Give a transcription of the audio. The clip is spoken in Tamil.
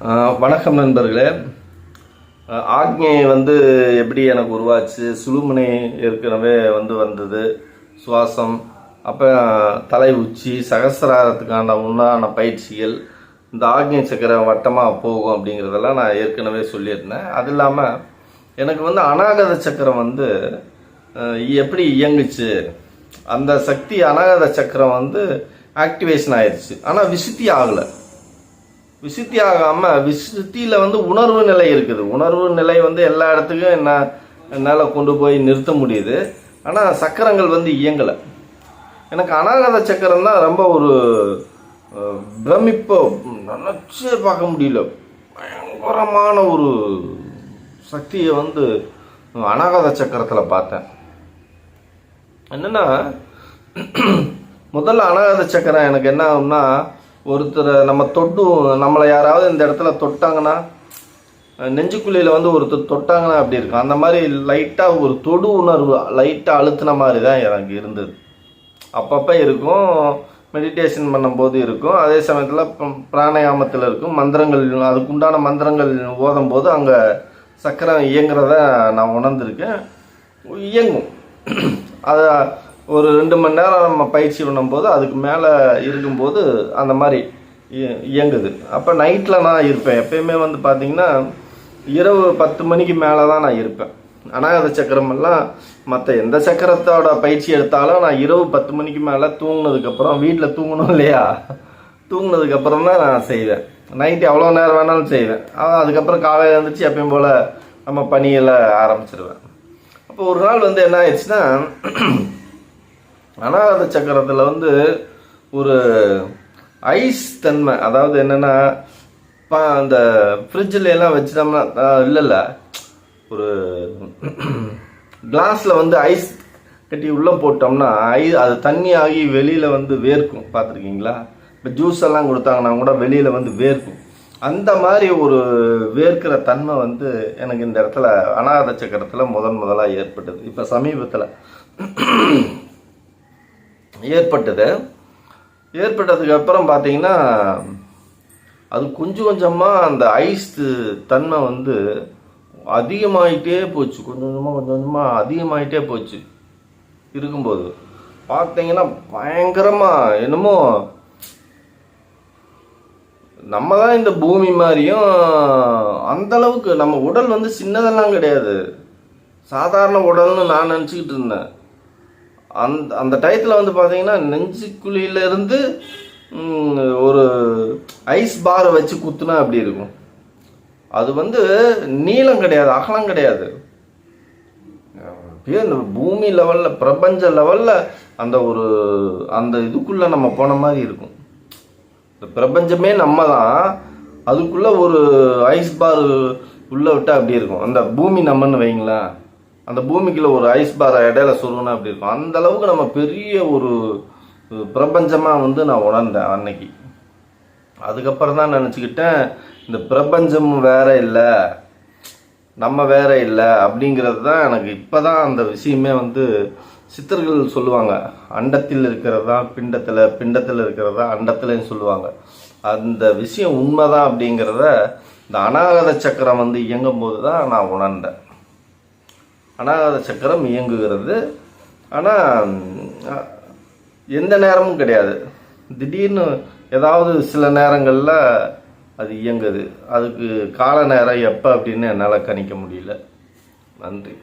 வணக்கம் நண்பர்களே. ஆக்ஞை வந்து எப்படி எனக்கு உருவாச்சு? சுழுமுனை ஏற்கனவே வந்து வந்தது. சுவாசம் அப்போ தலை உச்சி சகசிராரத்துக்கான உண்டான பயிற்சிகள் இந்த ஆக்ஞை சக்கரம் வட்டமாக போகும் அப்படிங்கிறதெல்லாம் நான் ஏற்கனவே சொல்லியிருந்தேன். அது இல்லாமல் எனக்கு வந்து அநாகத சக்கரம் வந்து எப்படி இயங்குச்சு? அந்த சக்தி அநாகத சக்கரம் வந்து ஆக்டிவேஷன் ஆயிடுச்சு ஆனால் விசுத்தி ஆகலை. விசுத்தி ஆகாம விசுத்தியில வந்து உணர்வு நிலை இருக்குது. உணர்வு நிலை வந்து எல்லா இடத்துக்கும் என்ன என்னால் கொண்டு போய் நிறுத்த முடியுது. ஆனால் சக்கரங்கள் வந்து இயங்கலை. எனக்கு அனாகத சக்கரம் தான் ரொம்ப ஒரு பிரமிப்போ நினச்சே பார்க்க முடியல. பயங்கரமான ஒரு சக்தியை வந்து அனாகத சக்கரத்தில் பார்த்தேன். என்னென்னா முதல்ல அனாகத சக்கரம் எனக்கு என்ன ஆகும்னா ஒருத்தரை நம்ம தொட்டும் நம்மளை யாராவது இந்த இடத்துல தொட்டாங்கன்னா நெஞ்சுக்குழியில் வந்து ஒருத்தர் தொட்டாங்கன்னா அப்படி இருக்கும்? அந்த மாதிரி லைட்டாக ஒரு தொடு உணர்வு லைட்டாக அழுத்தின மாதிரி தான் எனக்கு இருந்தது. அப்பப்போ இருக்கும் மெடிடேஷன் பண்ணும்போது இருக்கும். அதே சமயத்தில் பிராணாயாமத்தில் இருக்கும். மந்திரங்கள் அதுக்குண்டான மந்திரங்கள் ஓதும் போது அங்கே சக்கரம் இயங்குறத நான் உணர்ந்திருக்கேன். இயங்கும். அதை ஒரு ரெண்டு மணி நேரம் நம்ம பயிற்சி பண்ணும்போது அதுக்கு மேலே இருக்கும்போது அந்த மாதிரி இயங்குது. அப்போ நைட்டில் நான் இருப்பேன். எப்பயுமே வந்து பார்த்தீங்கன்னா இரவு பத்து மணிக்கு மேலே தான் நான் இருப்பேன். அநாகத சக்கரம் எல்லாம் மற்ற எந்த சக்கரத்தோட பயிற்சி எடுத்தாலும் நான் இரவு பத்து மணிக்கு மேலே தூங்கினதுக்கப்புறம் வீட்டில் தூங்கணும் இல்லையா? தூங்கினதுக்கப்புறம் தான் நான் செய்வேன். நைட்டு எவ்வளோ நேரம் வேணாலும் செய்வேன். அதுக்கப்புறம் காலையில் எழுந்திரிச்சு எப்பயும் போல் நம்ம பணியில் ஆரம்பிச்சிருவேன். அப்போ ஒரு நாள் வந்து என்ன ஆயிடுச்சுன்னா அனாத சக்கரத்தில் வந்து ஒரு ஐஸ் தன்மை அதாவது என்னென்னா பா அந்த ஃப்ரிட்ஜில் எல்லாம் வச்சிட்டோம்னா இல்லை இல்லை ஒரு கிளாஸில் வந்து ஐஸ் கட்டி உள்ளே போட்டோம்னா ஐ அது தண்ணி ஆகி வெளியில் வந்து வேர்க்கும். பார்த்துருக்கீங்களா? இப்போ ஜூஸ் எல்லாம் கொடுத்தாங்கன்னா கூட வெளியில் வந்து வேர்க்கும். அந்த மாதிரி ஒரு வேர்க்கிற தன்மை வந்து எனக்கு இந்த இடத்துல அனாத சக்கரத்தில் முதன் முதலாக ஏற்பட்டது. இப்போ சமீபத்தில் ஏற்பட்டது. ஏற்பட்டதுக்கு அப்புறம் பார்த்தீங்கன்னா அது கொஞ்சம் கொஞ்சமாக அந்த ஐஸ் தன்மை வந்து அதிகமாகிட்டே போச்சு. கொஞ்சம் கொஞ்சமாக கொஞ்சம் கொஞ்சமாக அதிகமாகிட்டே போச்சு. இருக்கும்போது. பார்த்தீங்கன்னா பயங்கரமாக என்னமோ நம்ம தான் இந்த பூமி மாதிரியும் அந்த அளவுக்கு நம்ம உடல் வந்து சின்னதெல்லாம் கிடையாது. சாதாரண உடல்னு நான் நினச்சிக்கிட்டு இருந்தேன். அந்த அந்த டயத்தில் வந்து பார்த்தீங்கன்னா நெஞ்சுக்குழியிலேருந்து ஒரு ஐஸ் பாரை வச்சு குத்துனா அப்படி இருக்கும். அது வந்து நீளம் கிடையாது அகலம் கிடையாது. அப்படியே இந்த பூமி லெவலில் பிரபஞ்ச லெவலில் அந்த ஒரு அந்த இதுக்குள்ளே நம்ம போன மாதிரி இருக்கும். இந்த பிரபஞ்சமே நம்ம தான் அதுக்குள்ளே ஒரு ஐஸ் பார் உள்ளே விட்டால் அப்படி இருக்கும். அந்த பூமி நம்மன்னு வைங்களேன். அந்த பூமிக்குள்ள ஒரு ஐஸ் பார் இடையில சொருகுனா அப்படி இருக்கும். அந்த அளவுக்கு நம்ம பெரிய ஒரு பிரபஞ்சமாக வந்து நான் உணர்ந்தேன் அன்னைக்கு. அதுக்கப்புறம் தான் நினச்சிக்கிட்டேன் இந்த பிரபஞ்சம் வேற இல்லை நம்ம வேற இல்லை அப்படிங்கிறது தான் எனக்கு இப்போ தான் அந்த விஷயமே வந்து சித்தர்கள் சொல்லுவாங்க. அண்டத்தில் இருக்கிறதா பிண்டத்தில் பிண்டத்தில் இருக்கிறதா அண்டத்துலன்னு சொல்லுவாங்க. அந்த விஷயம் உண்மைதான் அப்படிங்கிறத இந்த அநாகத சக்கரம் வந்து இயங்கும் போது தான் நான் உணர்ந்தேன். அனாகத சக்கரம் இயங்குகிறது. ஆனால் எந்த நேரமும் கிடையாது. திடீர்னு ஏதாவது சில நேரங்களில் அது இயங்குது. அதுக்கு கால நேரம் எப்போ அப்படின்னு என்னால் கணிக்க முடியல. நன்றி.